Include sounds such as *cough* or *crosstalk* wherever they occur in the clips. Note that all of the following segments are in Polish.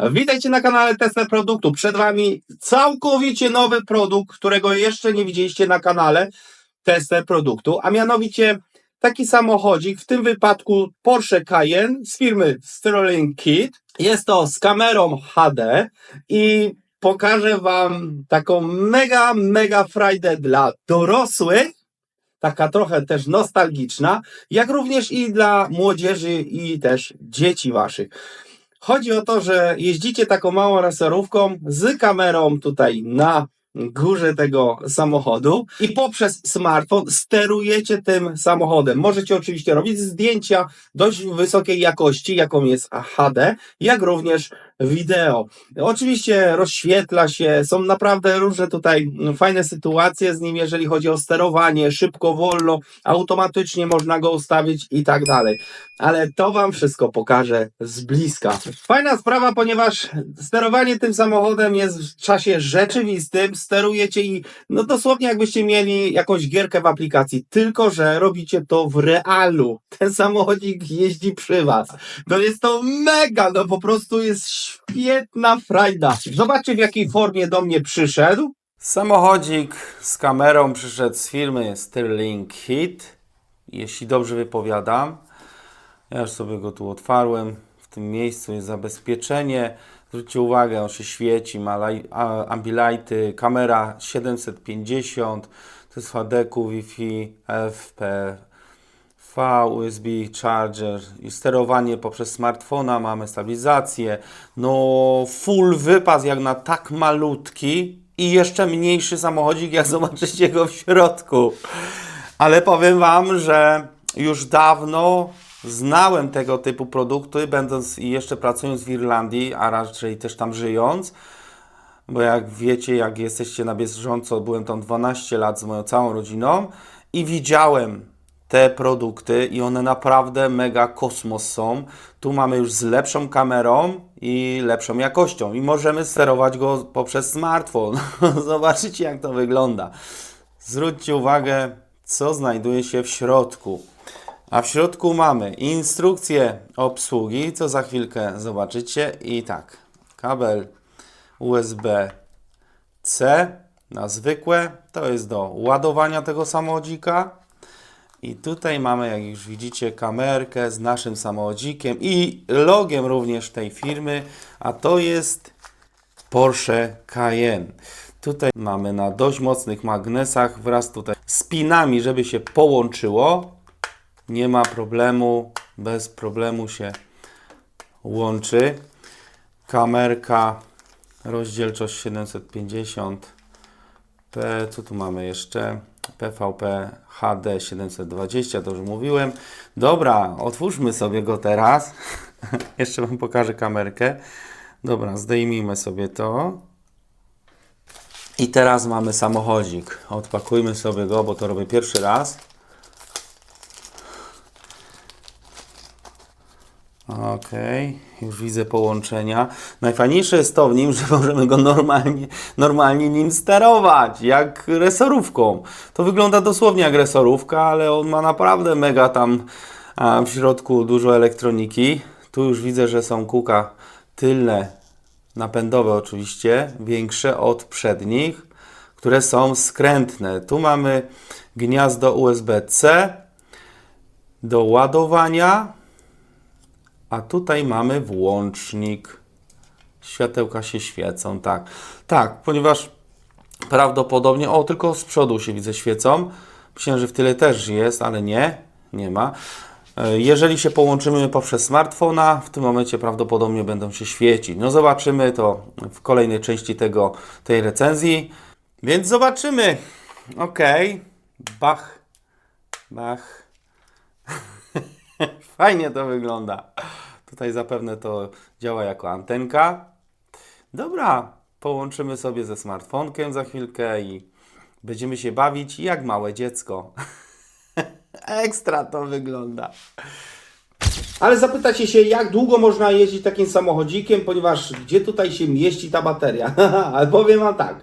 Witajcie na kanale Tesla Produktu. Przed Wami całkowicie nowy produkt, którego jeszcze nie widzieliście na kanale Tesla Produktu, a mianowicie taki samochodzik, w tym wypadku Porsche Cayenne z firmy Sterling Kit. Jest to z kamerą HD i pokażę Wam taką mega, mega frajdę dla dorosłych, taka trochę też nostalgiczna, jak również i dla młodzieży i też dzieci Waszych. Chodzi o to, że jeździcie taką małą raserówką z kamerą tutaj na górze tego samochodu i poprzez smartfon sterujecie tym samochodem. Możecie oczywiście robić zdjęcia dość wysokiej jakości, jaką jest HD, jak również wideo. Oczywiście rozświetla się, są naprawdę różne tutaj fajne sytuacje z nim, jeżeli chodzi o sterowanie, szybko, wolno, automatycznie można go ustawić i tak dalej. Ale to Wam wszystko pokażę z bliska. Fajna sprawa, ponieważ sterowanie tym samochodem jest w czasie rzeczywistym, sterujecie i no dosłownie jakbyście mieli jakąś gierkę w aplikacji, tylko że robicie to w realu. Ten samochodzik jeździ przy Was. No jest to mega, no po prostu jest świetna frajda. Zobaczcie w jakiej formie do mnie przyszedł. Samochodzik z kamerą przyszedł z firmy Sterling Hit, jeśli dobrze wypowiadam. Ja już sobie go tu otwarłem. W tym miejscu jest zabezpieczenie. Zwróćcie uwagę, on się świeci, ma ambilighty, kamera 750, to jest HDQ, Wi-Fi, FP, USB, charger i sterowanie poprzez smartfona, mamy stabilizację. No, full wypas jak na tak malutki i jeszcze mniejszy samochodzik, jak *laughs* zobaczycie go w środku. Ale powiem Wam, że już dawno znałem tego typu produkty, będąc i jeszcze pracując w Irlandii, a raczej też tam żyjąc. Bo jak wiecie, jak jesteście na bieżąco, byłem tam 12 lat z moją całą rodziną i widziałem te produkty i one naprawdę mega kosmos są. Tu mamy już z lepszą kamerą i lepszą jakością i możemy sterować go poprzez smartfon. *laughs* Zobaczycie jak to wygląda. Zwróćcie uwagę, co znajduje się w środku. A w środku mamy instrukcję obsługi, co za chwilkę zobaczycie. I tak, kabel USB-C na zwykłe, to jest do ładowania tego samochodzika. I tutaj mamy, jak już widzicie, kamerkę z naszym samochodzikiem i logiem również tej firmy, a to jest Porsche Cayenne. Tutaj mamy na dość mocnych magnesach wraz tutaj z pinami, żeby się połączyło. Nie ma problemu, bez problemu się łączy. Kamerka, rozdzielczość 750 P, co tu mamy jeszcze? PVP HD 720, to już mówiłem. Dobra, otwórzmy sobie go teraz. *laughs* jeszcze Wam pokażę kamerkę. Dobra, zdejmijmy sobie to. I teraz mamy samochodzik. Odpakujmy sobie go, bo to robię pierwszy raz. Okej, już widzę połączenia. Najfajniejsze jest to w nim, że *laughs* możemy go normalnie, normalnie nim sterować, jak resorówką. To wygląda dosłownie jak resorówka, ale on ma naprawdę mega tam w środku dużo elektroniki. Tu już widzę, że są kółka tylne, napędowe oczywiście, większe od przednich, które są skrętne. Tu mamy gniazdo USB-C do ładowania. A tutaj mamy włącznik. Światełka się świecą, tak. Tak, ponieważ prawdopodobnie, o, tylko z przodu się widzę świecą. Myślałem, że w tyle też jest, ale nie, nie ma. E, Jeżeli się połączymy poprzez smartfona, w tym momencie prawdopodobnie będą się świecić. No zobaczymy to w kolejnej części tego, tej recenzji. Więc zobaczymy. Ok. Bach. Bach. *laughs* *laughs* Fajnie to wygląda. Tutaj zapewne to działa jako antenka. Dobra, połączymy sobie ze smartfonkiem za chwilkę i będziemy się bawić jak małe dziecko. *laughs* Ekstra to wygląda. Ale zapytacie się, jak długo można jeździć takim samochodzikiem, ponieważ gdzie tutaj się mieści ta bateria? *laughs* Ale powiem Wam tak.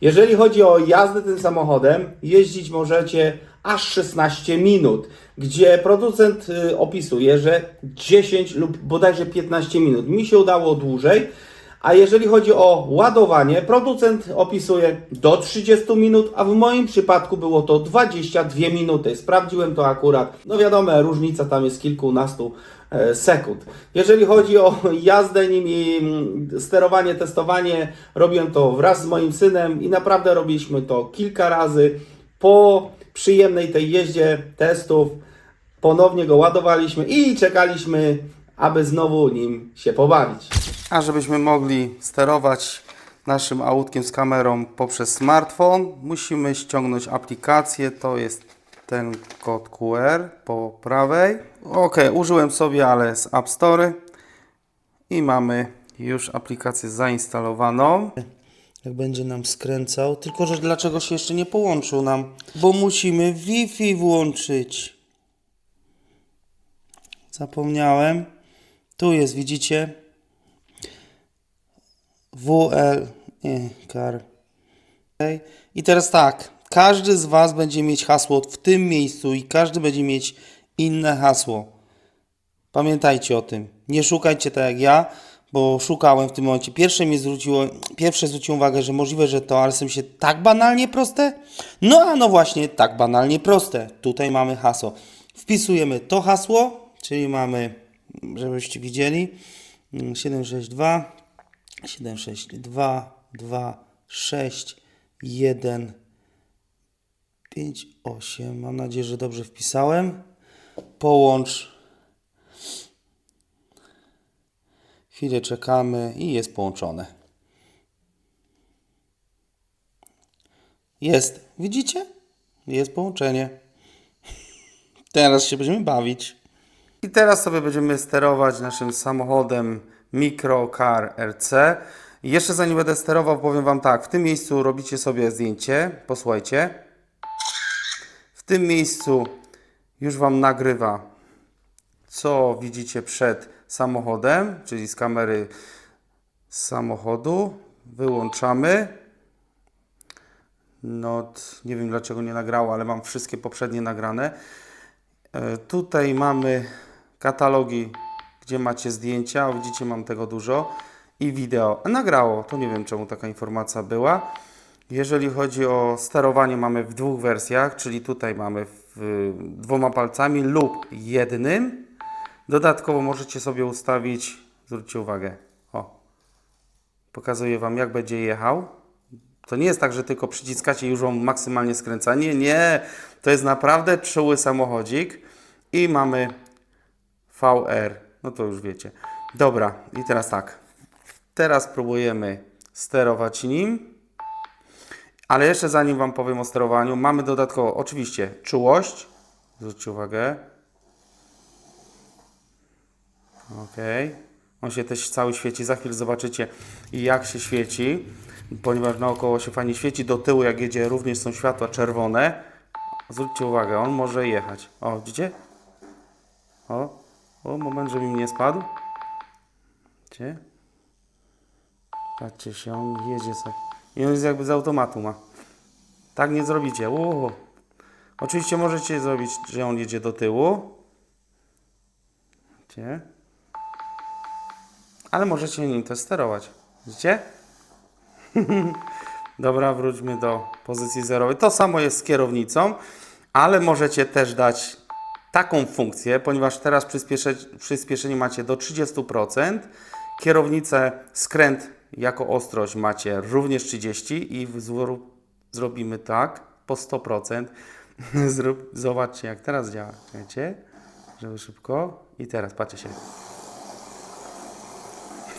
Jeżeli chodzi o jazdę tym samochodem, jeździć możecie aż 16 minut, gdzie producent y, opisuje, że 10 lub bodajże 15 minut. Mi się udało dłużej. A jeżeli chodzi o ładowanie, producent opisuje do 30 minut, a w moim przypadku było to 22 minuty. Sprawdziłem to akurat. No wiadomo, różnica tam jest kilkunastu e, sekund. Jeżeli chodzi o jazdę nim i mm, sterowanie, testowanie, robiłem to wraz z moim synem i naprawdę robiliśmy to kilka razy. Po przyjemnej tej jeździe testów ponownie go ładowaliśmy i czekaliśmy, aby znowu nim się pobawić. A żebyśmy mogli sterować naszym autkiem z kamerą poprzez smartfon, musimy ściągnąć aplikację. To jest ten kod QR po prawej. Ok, użyłem sobie, ale z App Store. I mamy już aplikację zainstalowaną. Jak będzie nam skręcał, tylko że dlaczego się jeszcze nie połączył nam? Bo musimy Wi-Fi włączyć. Zapomniałem. Tu jest, widzicie? WL nie, kar. Okay. I teraz tak, każdy z Was będzie mieć hasło w tym miejscu i każdy będzie mieć inne hasło. Pamiętajcie o tym. Nie szukajcie tak jak ja, bo szukałem w tym momencie. Pierwsze mi zwróciło, pierwsze zwróciłem uwagę, że możliwe, że to, są się tak banalnie proste. No a no właśnie, tak banalnie proste. Tutaj mamy hasło. Wpisujemy to hasło, czyli mamy, żebyście widzieli, mm, 762 762 2 6 1 5 8. Mam nadzieję, że dobrze wpisałem. Połącz. Chwilę czekamy i jest połączone. Jest. Widzicie? Jest połączenie. *laughs* Teraz się będziemy bawić. I teraz sobie będziemy sterować naszym samochodem Microcar RC. Jeszcze zanim będę sterował, powiem Wam tak. W tym miejscu robicie sobie zdjęcie. Posłuchajcie. W tym miejscu już Wam nagrywa, co widzicie przed samochodem, czyli z kamery samochodu. Wyłączamy. Not, nie wiem dlaczego nie nagrało, ale mam wszystkie poprzednie nagrane. E, Tutaj mamy katalogi, gdzie macie zdjęcia. Widzicie, mam tego dużo. I wideo. Nagrało. To nie wiem, czemu taka informacja była. Jeżeli chodzi o sterowanie, mamy w dwóch wersjach, czyli tutaj mamy w, dwoma palcami lub jednym. Dodatkowo możecie sobie ustawić, zwróćcie uwagę, o, pokazuję Wam, jak będzie jechał. To nie jest tak, że tylko przyciskacie już Wam maksymalnie skręca. Nie, nie. To jest naprawdę czuły samochodzik. I mamy VR. No to już wiecie. Dobra, i teraz tak. Teraz próbujemy sterować nim. Ale jeszcze zanim Wam powiem o sterowaniu, mamy dodatkowo oczywiście czułość. Zwróćcie uwagę. Ok. On się też cały świeci. Za chwilę zobaczycie jak się świeci. Ponieważ naokoło się fajnie świeci. Do tyłu jak jedzie również są światła czerwone. Zwróćcie uwagę, on może jechać. O, widzicie? O, o moment, żeby mi nie spadł. Widzicie? Patrzcie się, on jedzie sobie. I on jest jakby z automatu ma. Tak nie zrobicie. Uuu. Oczywiście możecie zrobić, że on jedzie do tyłu. Widzicie? Ale możecie nim też sterować. Widzicie? *laughs* Dobra, wróćmy do pozycji zerowej. To samo jest z kierownicą, ale możecie też dać taką funkcję, ponieważ teraz przyspiesze, przyspieszenie macie do 30%. Kierownicę, skręt jako ostrość macie również 30 i zrobimy tak po 100%. *laughs* Zrób, zobaczcie jak teraz działa. Wiecie? Żeby szybko. I teraz patrzcie się.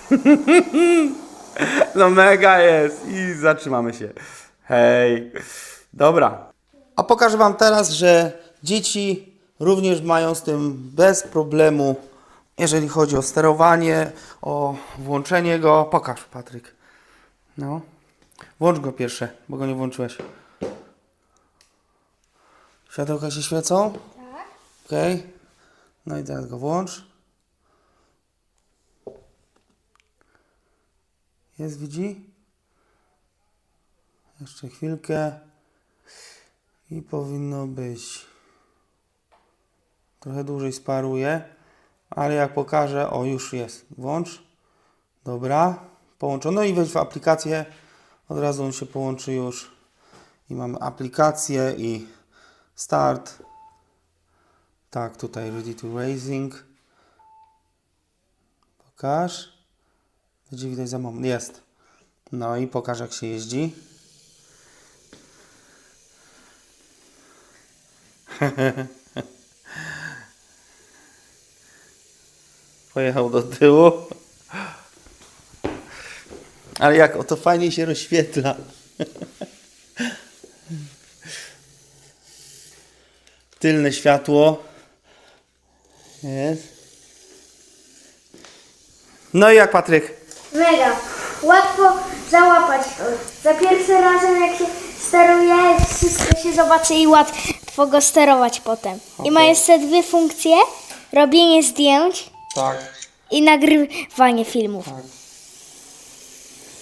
*laughs* No mega jest i zatrzymamy się. Hej. Dobra. A pokażę Wam teraz, że dzieci również mają z tym bez problemu, jeżeli chodzi o sterowanie, o włączenie go. Pokaż, Patryk. No. Włącz go pierwsze, bo go nie włączyłeś. Światełka się świecą? Tak. Okej. No i teraz go włącz. Jest, widzi? Jeszcze chwilkę. I powinno być. Trochę dłużej sparuje, ale jak pokażę, o już jest. Włącz. Dobra, połączono No i wejdź w aplikację. Od razu on się połączy już. I mamy aplikację i start. Tak, tutaj ready to racing. Pokaż. Będzie widać za moment. Jest. No i pokaż jak się jeździ. *laughs* Pojechał do tyłu. Ale jak o to fajnie się rozświetla. *laughs* Tylne światło. Jest. No i jak Patryk? Mega. Łatwo załapać. Za pierwszym razem jak się steruje, wszystko się zobaczy i łatwo go sterować potem. I ma jeszcze dwie funkcje. Robienie zdjęć Tak. i nagrywanie filmów.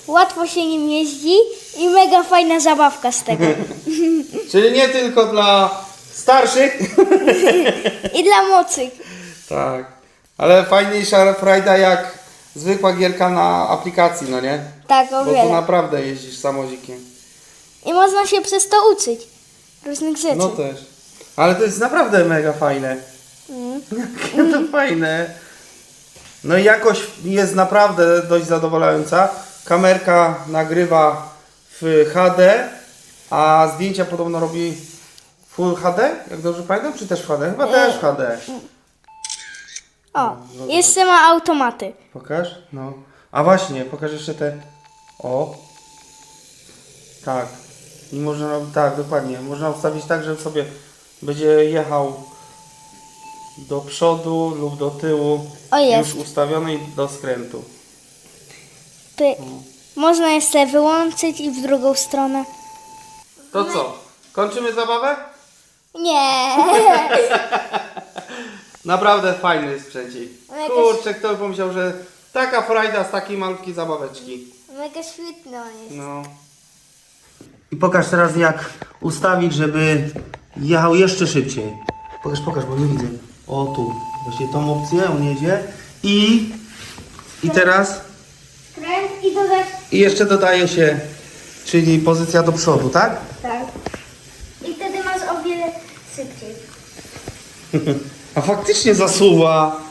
Łatwo się nim jeździ i mega fajna zabawka z tego. *laughs* *laughs* Czyli nie tylko dla starszych. *laughs* I dla mocy. Tak. Ale fajniejsza frajda jak zwykła gierka na aplikacji, no nie? Tak, o Bo tu wiele. naprawdę jeździsz samodzikiem. I można się przez to uczyć różnych rzeczy. No też. Ale to jest naprawdę mega fajne. Mm. *laughs* Jakie to fajne. No i jakość jest naprawdę dość zadowalająca. Kamerka nagrywa w HD, a zdjęcia podobno robi Full HD, jak dobrze pamiętam, czy też w HD? Chyba też w HD. O, jeszcze ma automaty. Pokaż? No. A właśnie, pokaż jeszcze te. O. Tak. I można, tak, dokładnie. Można ustawić tak, że sobie będzie jechał do przodu lub do tyłu. O, jest. Już ustawiony i do skrętu. Pyk. Można jeszcze wyłączyć i w drugą stronę. To co? Kończymy zabawę? Nie. *laughs* Naprawdę fajny sprzęcik. Jakaś- Kurczę, kto by pomyślał, że taka frajda z takiej malutkiej zabaweczki. Mega świetny on jest. No. I pokaż teraz jak ustawić, żeby jechał jeszcze szybciej. Pokaż, pokaż, bo nie widzę. O tu. Właśnie tą opcję on jedzie. I, i teraz Kręt i dodać. i jeszcze dodaje się, czyli pozycja do przodu, tak? Tak. I wtedy masz o wiele szybciej. *laughs* A faktycznie zasuwa.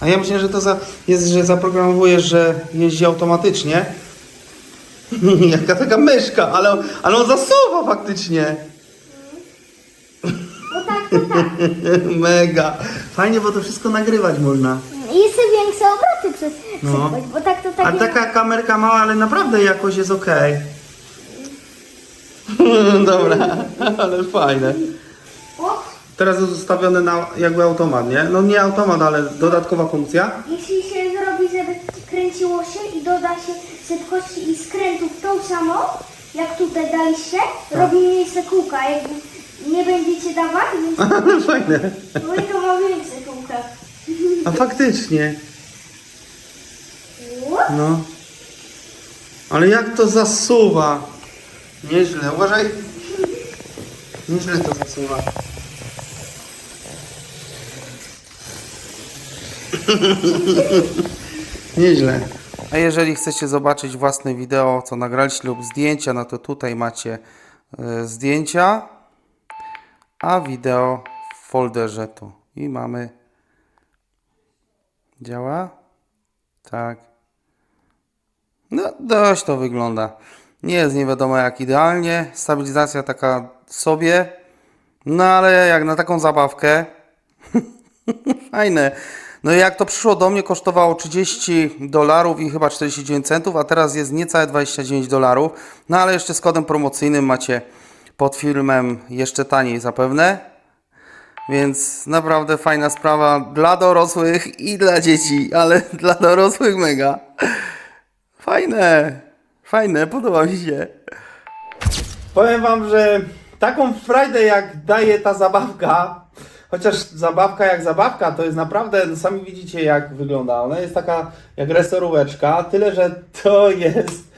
A ja myślę, że to za, jest, że zaprogramowujesz, że jeździ automatycznie. *laughs* Jaka taka myszka, ale, ale on zasuwa faktycznie. Bo tak, to tak. *laughs* Mega. Fajnie, bo to wszystko nagrywać można. I jeszcze większe obroty przez No. bo tak to tak. A taka kamerka mała, ale naprawdę jakoś jest ok. *laughs* Dobra, ale fajne. Teraz jest na jakby automat, nie? No nie automat, ale dodatkowa funkcja. jeśli się zrobi, żeby kręciło się i doda się szybkości i skrętów tą samą, jak tutaj daliście, Tak. robi miejsce kółka. Jakby nie będziecie dawać, *laughs* więc Ale fajne. no i to ma większe kółka. A faktycznie. No. Ale jak to zasuwa. Nieźle, uważaj. Nieźle to zasuwa. *laughs* Nieźle. A jeżeli chcecie zobaczyć własne wideo, co nagraliście lub zdjęcia, no to tutaj macie e, zdjęcia, a wideo w folderze tu. I mamy. Działa? Tak. No, dość to wygląda. Nie jest nie wiadomo jak idealnie. Stabilizacja taka sobie. No ale jak na taką zabawkę. *laughs* Fajne. No i jak to przyszło do mnie, kosztowało 30 dolarów i chyba 49 centów, a teraz jest niecałe 29 dolarów. No ale jeszcze z kodem promocyjnym macie pod filmem jeszcze taniej zapewne. Więc naprawdę fajna sprawa dla dorosłych i dla dzieci, ale *laughs* dla dorosłych mega. Fajne, fajne, podoba mi się. Powiem wam, że taką frajdę jak daje ta zabawka, chociaż zabawka jak zabawka, to jest naprawdę, no sami widzicie jak wygląda. Ona jest taka jak resoróweczka, tyle że to jest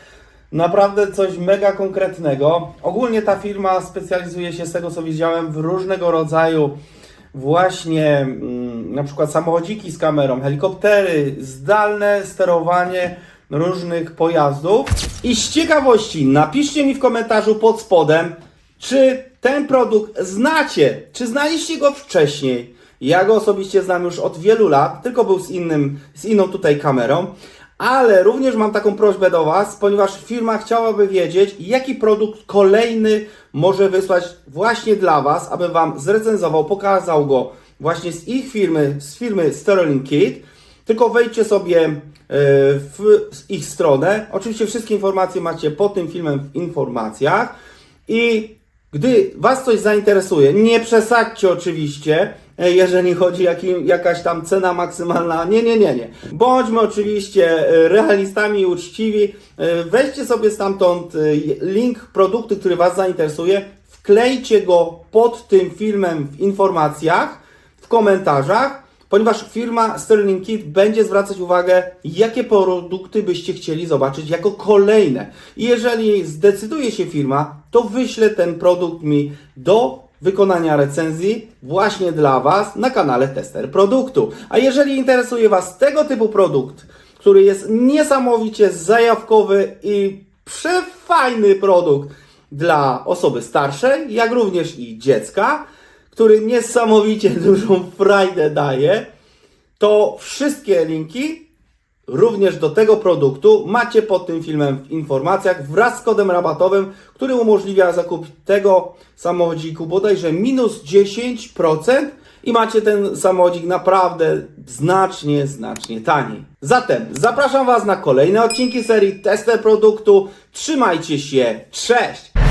Naprawdę coś mega konkretnego. Ogólnie ta firma specjalizuje się, z tego co widziałem, w różnego rodzaju właśnie mm, na przykład samochodziki z kamerą, helikoptery, zdalne sterowanie różnych pojazdów. I z ciekawości napiszcie mi w komentarzu pod spodem, czy ten produkt znacie, czy znaliście go wcześniej. Ja go osobiście znam już od wielu lat, tylko był z, innym, z inną tutaj kamerą. Ale również mam taką prośbę do Was, ponieważ firma chciałaby wiedzieć, jaki produkt kolejny może wysłać właśnie dla Was, aby Wam zrecenzował, pokazał go właśnie z ich firmy, z firmy Sterling Kit. Tylko wejdźcie sobie e, w ich stronę. Oczywiście wszystkie informacje macie pod tym filmem w informacjach. I gdy Was coś zainteresuje, nie przesadźcie oczywiście, e, jeżeli chodzi jakim, jakaś tam cena maksymalna. Nie, nie, nie, nie. Bądźmy oczywiście e, realistami i uczciwi. E, Weźcie sobie stamtąd link produktu, który Was zainteresuje, wklejcie go pod tym filmem w informacjach, w komentarzach ponieważ firma Sterling Kit będzie zwracać uwagę, jakie produkty byście chcieli zobaczyć jako kolejne. I jeżeli zdecyduje się firma, to wyślę ten produkt mi do wykonania recenzji właśnie dla Was na kanale Tester Produktu. A jeżeli interesuje Was tego typu produkt, który jest niesamowicie zajawkowy i przefajny produkt dla osoby starszej, jak również i dziecka, który niesamowicie *laughs* dużą frajdę daje, to wszystkie linki również do tego produktu macie pod tym filmem w informacjach wraz z kodem rabatowym, który umożliwia zakup tego samochodziku bodajże minus 10% i macie ten samochodzik naprawdę znacznie, znacznie taniej. Zatem zapraszam Was na kolejne odcinki serii Tester Produktu. Trzymajcie się, cześć!